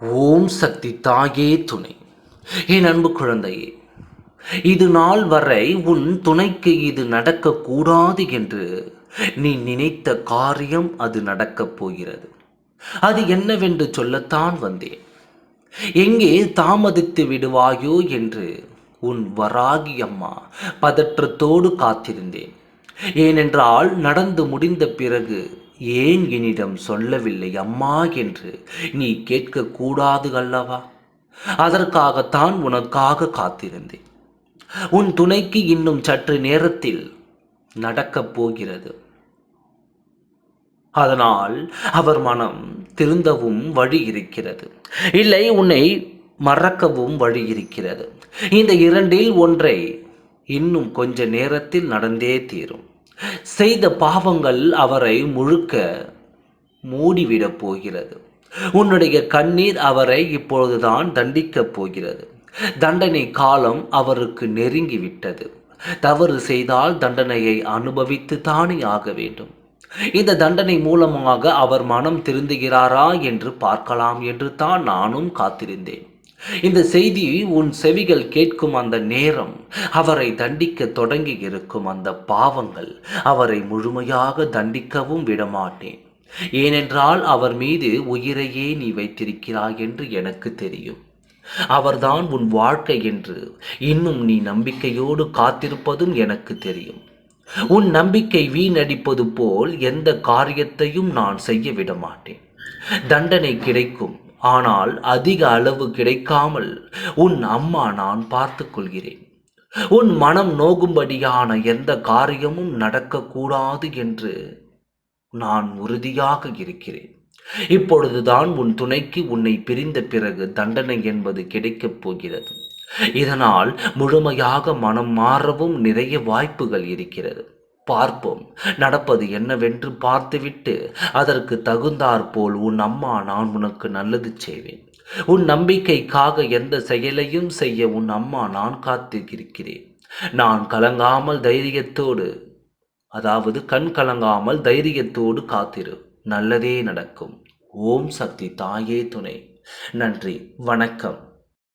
ஓம் சக்தி தாயே துணை. என் அன்பு குழந்தையே இது நாள் வரை உன் துணைக்கு இது நடக்கக்கூடாது என்று நீ நினைத்த காரியம் அது நடக்கப் போகிறது. அது என்னவென்று சொல்லத்தான் வந்தேன். எங்கே தாமதித்து விடுவாயோ என்று உன் வராகி அம்மா பதற்றத்தோடு காத்திருந்தேன். ஏனென்றால் நடந்து முடிந்த பிறகு ஏன் என்னிடம் சொல்லவில்லை அம்மா என்று? நீ கேட்கக்கூடாது அல்லவா? அதற்காகத்தான் உனக்காக காத்திருந்தேன். உன் துணைக்கு இன்னும் சற்று நேரத்தில் நடக்கப் போகிறது. அதனால் அவர் மனம் திருந்தவும் வழி இருக்கிறது. இல்லை உன்னை மறக்கவும் வழி இருக்கிறது. இந்த இரண்டில் ஒன்றை இன்னும் கொஞ்ச நேரத்தில் நடந்தே தீரும். செய்த பாவங்கள் அவரை முழுக்க மூடிவிடப் போகிறது. உன்னுடைய கண்ணீர் அவரை இப்பொழுதுதான் தண்டிக்கப் போகிறது. தண்டனை காலம் அவருக்கு நெருங்கிவிட்டது. தவறு செய்தால் தண்டனையை அனுபவித்து தானே ஆக வேண்டும். இந்த தண்டனை மூலமாக அவர் மனம் திருந்துகிறாரா என்று பார்க்கலாம் என்று தான் நானும் காத்திருந்தேன். இந்த செய்தி உன் செவிகள் கேட்கும் அந்த நேரம் அவரை தண்டிக்க தொடங்கி இருக்கும் அந்த பாவங்கள் அவரை முழுமையாக தண்டிக்கவும் விடமாட்டேன். ஏனென்றால் அவர் மீது உயிரையே நீ வைத்திருக்கிறாய் என்று எனக்கு தெரியும். அவர்தான் உன் வாழ்க்கை என்று இன்னும் நீ நம்பிக்கையோடு காத்திருப்பதும் எனக்கு தெரியும். உன் நம்பிக்கை வீணடிப்பது போல் எந்த காரியத்தையும் நான் செய்ய விட மாட்டேன் தண்டனை கிடைக்கும். ஆனால் அதிக அளவு கிடைக்காமல் உன் அம்மா நான் பார்த்து கொள்கிறேன். உன் மனம் நோகும்படியான எந்த காரியமும் நடக்கக்கூடாது என்று நான் உறுதியாக இருக்கிறேன். இப்பொழுதுதான் உன் துணைக்கு உன்னை பிரிந்த பிறகு தண்டனை என்பது கிடைக்கப் போகிறது. இதனால் முழுமையாக மனம் மாறவும் நிறைய வாய்ப்புகள் இருக்கிறது. பார்ப்போம். நடப்பது என்னவென்று பார்த்துவிட்டு அதற்கு தகுந்தாற்போல் உன் அம்மா நான் உனக்கு நல்லது செய்வேன். உன் நம்பிக்கைக்காக எந்த செயலையும் செய்ய உன் அம்மா நான் காத்திருக்கிறேன். நான் கலங்காமல் தைரியத்தோடு அதாவது கண் கலங்காமல் தைரியத்தோடு காத்திரு. நல்லதே நடக்கும். ஓம் சக்தி தாயே துணை. நன்றி. வணக்கம்.